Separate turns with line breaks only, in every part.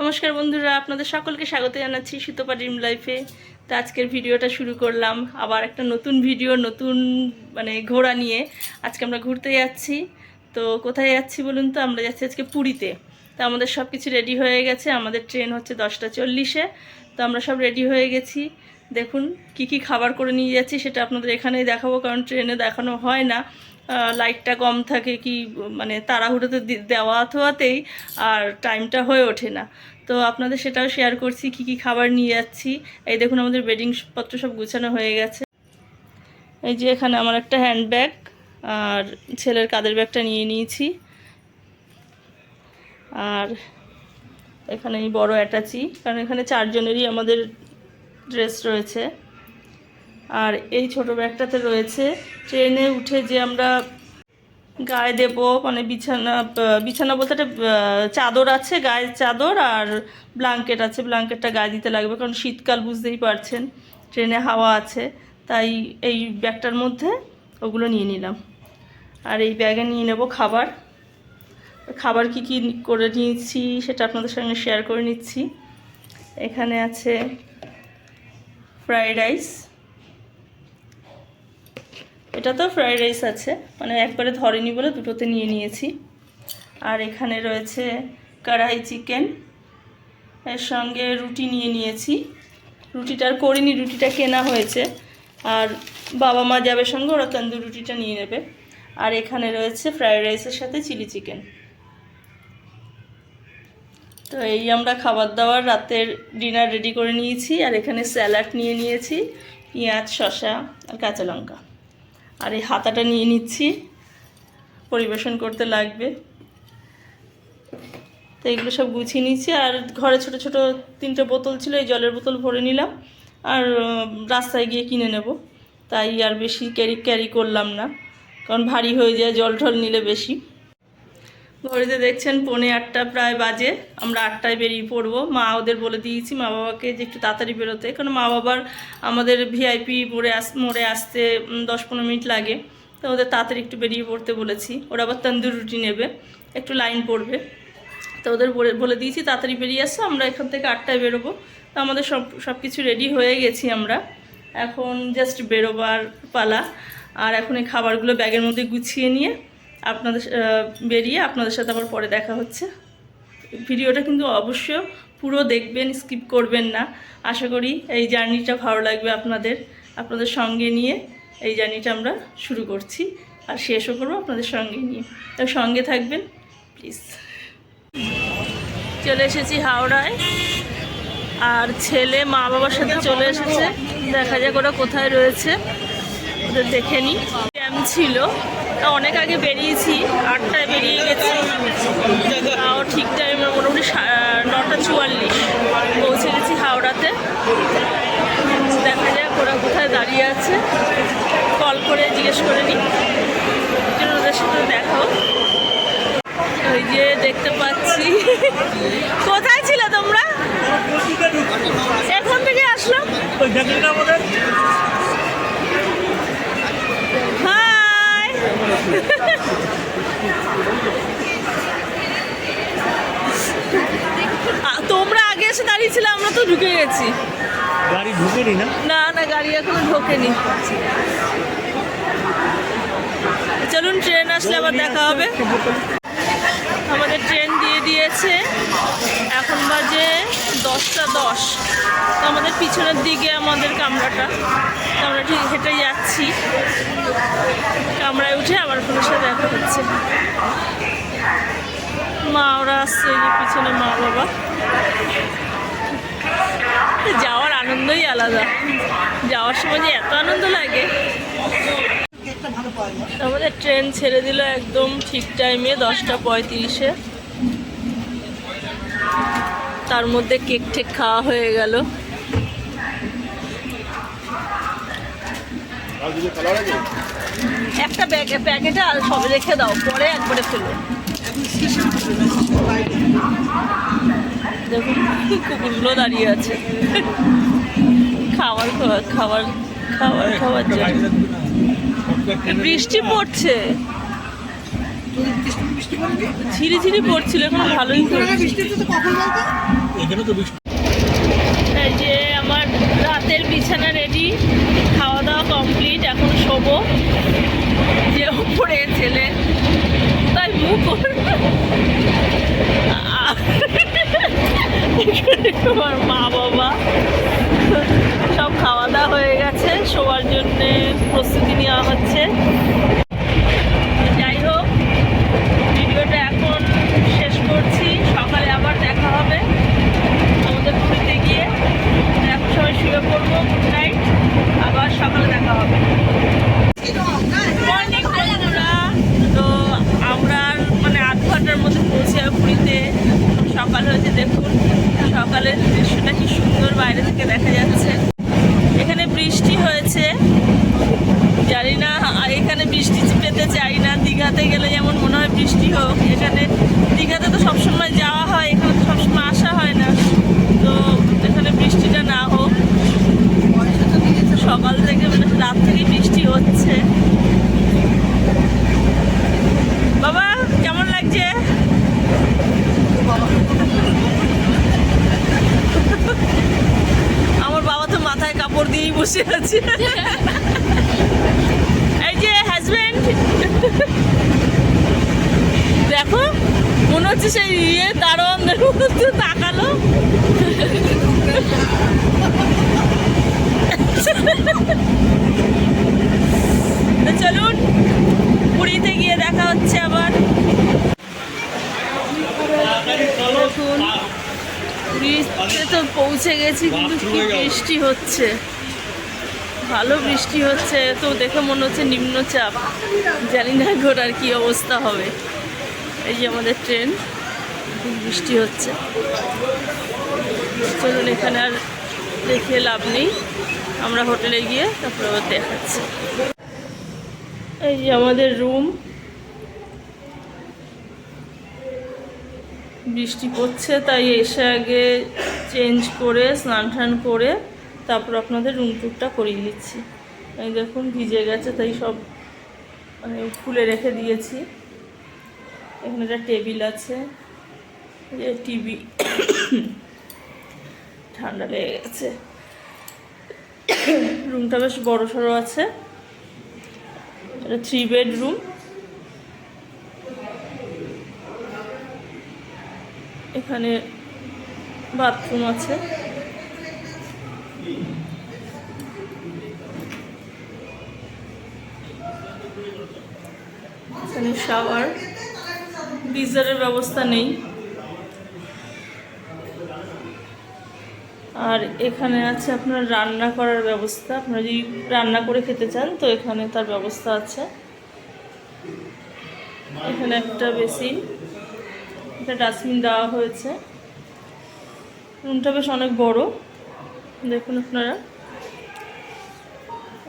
নমস্কার বন্ধুরা, আপনাদের সকলকে স্বাগত জানাচ্ছি সুতপা ড্রিম লাইফে তো আজকের ভিডিওটা শুরু করলাম, আবার একটা নতুন ভিডিও, নতুন মানে ঘোরা নিয়ে। আজকে আমরা ঘুরতে যাচ্ছি। তো কোথায় যাচ্ছি বলুন তো? আমরা যাচ্ছি আজকে পুরীতে। তো আমাদের সব কিছু রেডি হয়ে গেছে, আমাদের ট্রেন হচ্ছে দশটা চল্লিশে। তো আমরা সব রেডি হয়ে গেছি। দেখুন, কি কি খাবার করে নিয়ে যাচ্ছি সেটা আপনাদের এখানেই দেখাবো, কারণ ট্রেনে দেখানো হয় না। লাইটটা কম থাকে কি মানে তাড়াহুড়োতে দেওয়া থোয়াতেই আর টাইমটা হয়ে ওঠে না। তো আপনাদের সেটাও শেয়ার করছি, কি কি খাবার নিয়ে যাচ্ছি। এই দেখুন আমাদের বেডিং পত্র সব গুছানো হয়ে গেছে। এই যে এখানে আমার একটা হ্যান্ডব্যাগ আর ছেলের কাদের ব্যাগটা নিয়ে নিয়েছি। আর এখানে এই বড় অ্যাটাচি কারণ এখানে চারজনেরই আমাদের ড্রেস রয়েছে। আর এই ছোট ব্যাগটাতে রয়েছে। ট্রেনে উঠে যে আমরা গায়ে দেব মানে বিছানা বিছানা বলতে একটা চাদর আছে, গায়ের চাদর আর ব্ল্যাঙ্কেট আছে। ব্ল্যাঙ্কেটটা গায়ে দিতে লাগবে কারণ শীতকাল বুঝতেই পারছেন, ট্রেনে হাওয়া আছে। তাই এই ব্যাগটার মধ্যে ওগুলো নিয়ে নিলাম। আর এই ব্যাগে নিয়ে নেব খাবার। খাবার কি কি করে নিয়েছি সেটা আপনাদের সঙ্গে শেয়ার করে নিচ্ছি। এখানে আছে ফ্রাইড রাইস এটা তো ফ্রাইড রাইস আছে। মানে একবারে ধরেনি বলে দুটোতে নিয়ে নিয়েছি। আর এখানে রয়েছে কড়াই চিকেন এর সঙ্গে রুটি নিয়ে নিয়েছি। রুটিটার করিনি, রুটিটা কেনা হয়েছে। আর বাবা মা যাবে সঙ্গে, ওরা তন্দুর রুটিটা নিয়ে নেবে। আর এখানে রয়েছে ফ্রাইড রাইসের সাথে চিলি চিকেন তো এই আমরা খাবার দাবার রাতের ডিনার রেডি করে নিয়েছি। আর এখানে স্যালাড নিয়ে নিয়েছি, পেঁয়াজ, শসা আর কাঁচা লঙ্কা। আর এই হাতাটা নিয়ে নিচ্ছি। পরিবেশন করতে লাগবে। তো এগুলো সব গুছিয়ে নিচ্ছি। আর ঘরে ছোট ছোট তিনটে বোতল ছিল, এই জলের বোতল ভরে নিলাম। আর রাস্তায় গিয়ে কিনে নেব। তাই আর বেশি ক্যারি ক্যারি করলাম না। কারণ ভারী হয়ে যায়, জল ঢল নিলে বেশি। ঘড়িতে দেখছেন, পৌনে আটটা প্রায় বাজে। আমরা আটটায় বেরিয়ে পড়ব। মা ওদের বলে দিয়েছি, মা বাবাকে যে একটু তাড়াতাড়ি বেরোতে। কারণ মা বাবার আমাদের ভিআইপি মোড়ে আস, মোড়ে আসতে দশ পনেরো মিনিট লাগে। তো ওদের তাড়াতাড়ি একটু বেরিয়ে পড়তে বলেছি। ওরা আবার তন্দুর রুটি নেবে, একটু লাইন পড়বে। তো ওদের বলে দিয়েছি, তাড়াতাড়ি বেরিয়ে আসো, আমরা এখান থেকে আটটায় বেরোবো। তো আমাদের সব সব কিছু রেডি হয়ে গেছি আমরা। এখন জাস্ট বেরোবার পালা। আর এখন এই খাবারগুলো ব্যাগের মধ্যে গুছিয়ে নিয়ে আপনাদের বেরিয়ে আপনাদের সাথে আবার পরে দেখা হচ্ছে। ভিডিওটা কিন্তু অবশ্য পুরো দেখবেন স্কিপ করবেন না। আশা করি এই জার্নিটা ভালো লাগবে আপনাদের আপনাদের সঙ্গে নিয়ে এই জার্নিটা আমরা শুরু করছি। আর শেষও করব আপনাদের সঙ্গে নিয়ে। তো সঙ্গে থাকবেন প্লিজ চলে এসেছি হাওড়ায়। আর ছেলে মা বাবার সাথে চলে এসেছে। দেখা যাক ওরা কোথায় রয়েছে। ওদের দেখে নিই। জ্যাম ছিল। অনেক আগে বেরিয়েছি, আটটায় বেরিয়ে গেছি। তাও ঠিক টাইমে মোটামুটি নটা চুয়াল্লিশ পৌঁছে গেছি হাওড়াতে। দেখা যাক ওরা কোথায় দাঁড়িয়ে আছে। কল করে জিজ্ঞেস করে নিই। ওদের সাথে দেখাও ওই যে দেখতে পাচ্ছি। কোথায় ছিল তোমরা? এখন থেকে আসলাম
ওই দেখলেন আমাদের
হাই তোমরা আগে এসে দাঁড়িয়েছিলে আমরা তো ঢুকে গেছি।
গাড়ি ঢুকেনি না?
না না গাড়ি এখনও ঢোকেনি। চলুন ট্রেন আসলে আবার দেখা হবে। আমাদের ট্রেন দিয়ে দিয়েছে। এখন বাজে দশটা দশ। তো আমাদের পিছনের দিকে আমাদের কামরাটা। আমরা ঠিক হেঁটে যাচ্ছি। কামরায় উঠে আবার আপনাদের সাথে দেখা হচ্ছে। মা, ওরা আসছে পিছনে মা বাবা। যাওয়ার আনন্দই আলাদা। যাওয়ার সময় যে এত আনন্দ লাগে। আমাদের ট্রেন ছেড়ে দিল একদম ঠিক টাইমে দশটা পঁয়ত্রিশে। তার মধ্যে কেক টেক খাওয়া হয়ে গেল। একটা ব্যাগে, প্যাকেটে আর সবে রেখে দাও, পরে একবারে ফেলো। দেখুন কুকুরগুলো দাঁড়িয়ে আছে। খাবার খাওয়া, খাবার খাবার খাওয়ার বৃষ্টি পড়ছে। ঝিরি ঝিরি পড়ছিল, এখন ভালোই
বলতো
এখানে তো বৃষ্টি
যে আমার রাতের বিছানা রেডি খাওয়া দাওয়া কমপ্লিট এখন শোবো। যে উপরে ছেলে, তাই মুখ আমার মা বাবা। সব খাওয়া দাওয়া হয়ে গেছে শোয়ার জন্যে প্রস্তুতি নেওয়া হচ্ছে যাই হোক ভিডিওটা এখন শেষ করছি সকালে আবার দেখা হবে আমাদের পুরীতে গিয়ে এখন সবাই শুয়ে পড়ব গুড নাইট আবার সকালে দেখা হবে মর্নিং বন্ধুরা তো আমরা আর মানে আধ ঘণ্টার মধ্যে পৌঁছে যাব পুরীতে সকাল হয়েছে দেখুন সকালের দৃশ্যটা কি সুন্দর বাইরে থেকে দেখা যাচ্ছে এখানে বৃষ্টি হয়েছে জানি না আর এখানে বৃষ্টি পেতে চাই না দীঘাতে গেলে যেমন মনে হয় বৃষ্টি হোক এখানে দীঘাতে তো সবসময় যাওয়া হয় এখানে তো সবসময় আসা হয় না তো এখানে বৃষ্টিটা না হোক সকাল থেকে মানে রাত থেকে বৃষ্টি হচ্ছে বাবা কেমন লাগছে আমার বাবা তো মাথায় কাপড় দিয়েই বসে আছে এই যে হাজবেন্ড দেখো, মনে হচ্ছে সেই ইয়ে দারোয়ানদের মধ্যে তাকালো। চলুন, পুরীতে গিয়ে দেখা হচ্ছে আবার। পুরীতে তো পৌঁছে গেছি, কিন্তু কি বৃষ্টি হচ্ছে। ভালো বৃষ্টি হচ্ছে, তো দেখে মনে হচ্ছে নিম্নচাপ। জানি না ঘোরার কি অবস্থা হবে। এই যে আমাদের ট্রেন বৃষ্টি হচ্ছে। চলুন এখানে আর দেখে লাভ নেই। আমরা হোটেলে গিয়ে তারপরে আবার দেখাচ্ছি। এই যে আমাদের রুম। বৃষ্টি পড়ছে, তাই এসে আগে চেঞ্জ করে স্নান টান করে তারপর আপনাদের রুম টুরটা করিয়ে দিচ্ছি এই দেখুন, ভিজে গেছে, তাই সব মানে খুলে রেখে দিয়েছি। এখানে একটা টেবিল আছে টিভি। ঠান্ডা লেগে গেছে। রুমটা বেশ বড় সড়ো আছে। এটা থ্রি বেডরুম এখানে বাথরুম আছে। এখানে শাওয়ার, গিজারের ব্যবস্থা নেই। আর এখানে আছে আপনার রান্না করার ব্যবস্থা। আপনারা যদি রান্না করে খেতে চান, তো এখানে তার ব্যবস্থা আছে। এখানে একটা বেসিন, একটা ডাস্টবিন দেওয়া হয়েছে। রুমটা বেশ অনেক বড়। দেখুন আপনারা,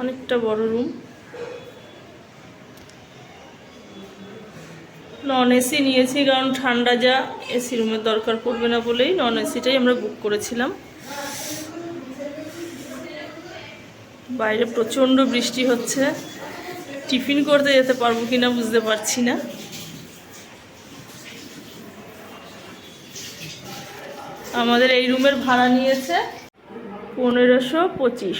অনেকটা বড় রুম। নন এসি নিয়েছি কারণ ঠান্ডা যা এসি রুমের দরকার পড়বে না বলেই নন এসিটাই আমরা বুক করেছিলাম। বাইরে প্রচণ্ড বৃষ্টি হচ্ছে। টিফিন করতে যেতে পারব কিনা বুঝতে পারছি না। আমাদের এই রুমের ভাড়া নিয়েছে পনেরোশো পঁচিশ।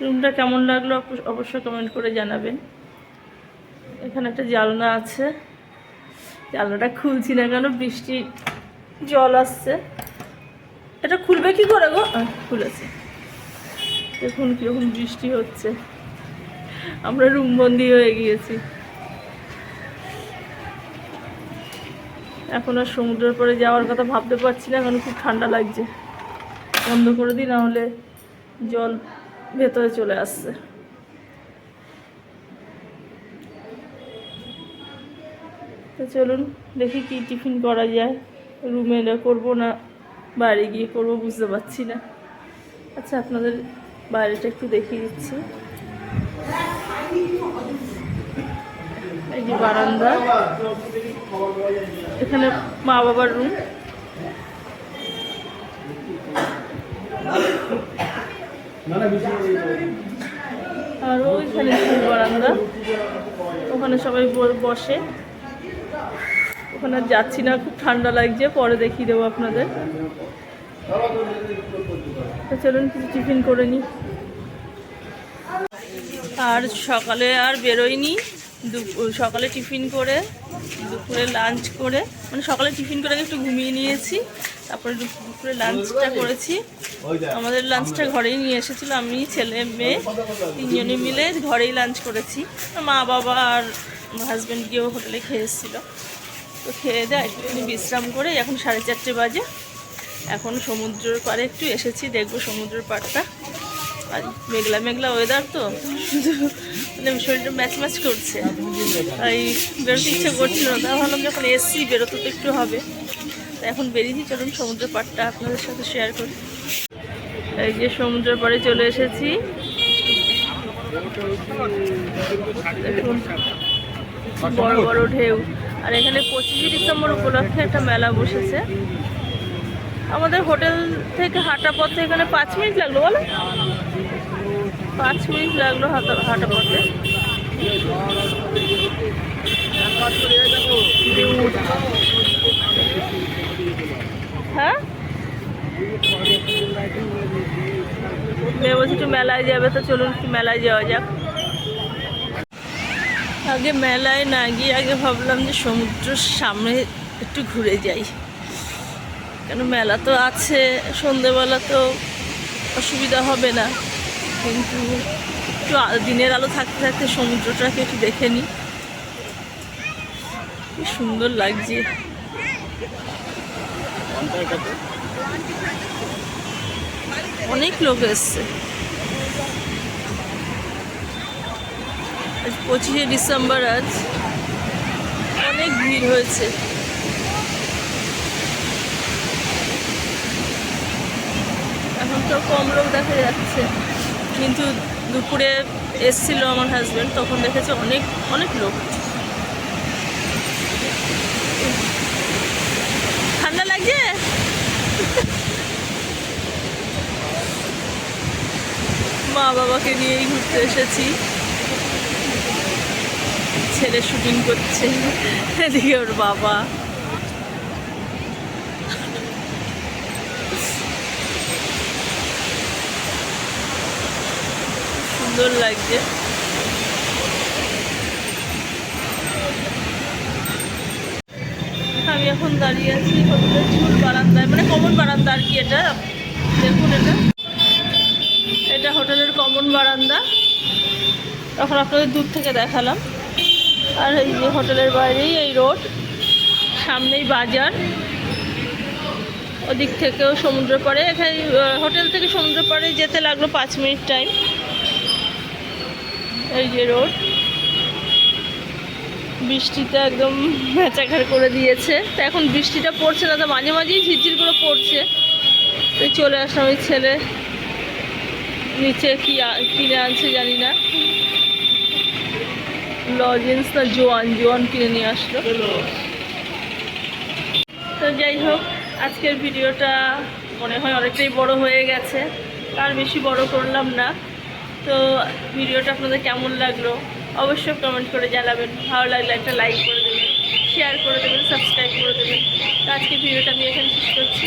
রুমটা কেমন লাগল অবশ্য- অবশ্যই কমেন্ট করে জানাবেন। এখানে একটা জালনা আছে। জানলাটা খুলছি না কেন বৃষ্টির জল আসছে। এটা খুলবে কি করে গো? খুলেছে। দেখুন কীরকম বৃষ্টি হচ্ছে। আমরা রুমবন্দি হয়ে গিয়েছি। এখন আর সমুদ্রের পরে যাওয়ার কথা ভাবতে পারছি না, কারণ খুব ঠান্ডা লাগছে। বন্ধ করে দিই, না হলে জল ভেতরে চলে আসছে। চলুন, দেখি কি টিফিন করা যায়। রুমে না করব না বাইরে গিয়ে করব, বুঝতে পারছি না। আচ্ছা আপনাদের বাইরেটা একটু দেখিয়ে দিচ্ছি। এই যে বারান্দা। এখানে মা বাবার রুম। আর ওইখানে বারান্দা। ওখানে সবাই বসে। ওখানে আর যাচ্ছি না, খুব ঠান্ডা লাগছে, পরে দেখিয়ে দেবো আপনাদের। চলুন কিছু টিফিন করে নিই। আর সকালে আর বেরোয়নি সকালে টিফিন করে, দুপুরে লাঞ্চ করে মানে সকালে টিফিন করে একটু ঘুমিয়ে নিয়েছি, তারপরে দুপ- দুপুরে লাঞ্চটা করেছি। আমাদের লাঞ্চটা ঘরেই নিয়ে এসেছিল, আমি, ছেলে, মেয়ে, তিনজনে মিলে ঘরেই লাঞ্চ করেছি। মা বাবা আর হাজব্যান্ড গিয়েও হোটেলে খেয়ে এসেছিল। তো খেয়ে দেয়, একটুখানি বিশ্রাম করে এখন সাড়ে চারটে বাজে। এখন সমুদ্রের পাড়ে একটু এসেছি, দেখব সমুদ্রের পাড়টা। আর মেঘলা মেঘলা ওয়েদার তো মানে শরীরটা ম্যাচ ম্যাচ করছে। তাই বেরোতে ইচ্ছে করছিল না তা ভাবলাম যখন এসছি বেরোতে তো একটু হবে। তা এখন বেরিয়েছি, চলুন সমুদ্রের পাড়টা আপনাদের সাথে শেয়ার করি। এই যে সমুদ্রের পাড়ে চলে এসেছি। বড় বড় ঢেউ। আর এখানে পঁচিশে ডিসেম্বর উপলক্ষে একটা মেলা বসেছে। আমাদের হোটেল থেকে হাঁটা পথে এখানে পাঁচ মিনিট লাগল, বলো? পাঁচ মিনিট লাগল হাঁটা হাঁটা পথে। হ্যাঁ? মেয়ে বলছি একটু মেলায় যাবে, তো চলুন মেলায় যাওয়া যাক। আগে মেলায় না গিয়ে আগে ভাবলাম যে সমুদ্রের সামনে একটু ঘুরে যাই। কেন মেলা তো আছে, সন্ধেবেলা তো অসুবিধা হবে না। কিন্তু একটু দিনের আলো থাকতে থাকতে সমুদ্রটাকে একটু দেখে নিই। কি সুন্দর লাগছে। অনেক লোক এসছে। পঁচিশে ডিসেম্বর আজ। অনেক ভিড় হয়েছে। এখন তো কম লোক দেখা যাচ্ছে। কিন্তু দুপুরে এসছিল আমার হাজব্যান্ড তখন দেখেছে অনেক অনেক লোক। ঠান্ডা লাগছে? মা বাবাকে নিয়েই ঘুরতে এসেছি। ছেলে শুটিং করছে। এদিকে ওর বাবা। সুন্দর লাগছে। আমি এখন দাঁড়িয়ে আছি হোটেলের ঝুল বারান্দায়। মানে কমন বারান্দা আর কি এটা? দেখুন এটা। এটা হোটেলের কমন বারান্দা। তখন আপনাদের দূর থেকে দেখালাম। আর এই যে হোটেলের বাইরেই এই রোড, সামনেই বাজার। ওদিক থেকেও সমুদ্র পাড়ে। এখানে হোটেল থেকে সমুদ্র পাড়ে যেতে লাগল পাঁচ মিনিট টাইম। এই যে রোড। বৃষ্টিটা একদম মেচাঘার করে দিয়েছে। তো এখন বৃষ্টিটা পড়ছে না, তো মাঝে মাঝেই ঝিরঝির করে পড়ছে। তো চলে আসলাম ওই ছেলে। নিচে কি কিনে আনছে জানি না। লজেন্স না জোয়ান জোয়ান কিনে নিয়ে আসলো। তো যাই হোক, আজকের ভিডিওটা মনে হয় অনেকটাই বড় হয়ে গেছে। আর বেশি বড় করলাম না। তো ভিডিওটা আপনাদের কেমন লাগল? অবশ্যই কমেন্ট করে জানাবেন। ভালো লাগলে একটা লাইক করে দেবেন শেয়ার করে দেবেন সাবস্ক্রাইব করে দেবেন। তো আজকে ভিডিওটা আমি এখানে শেষ করছি।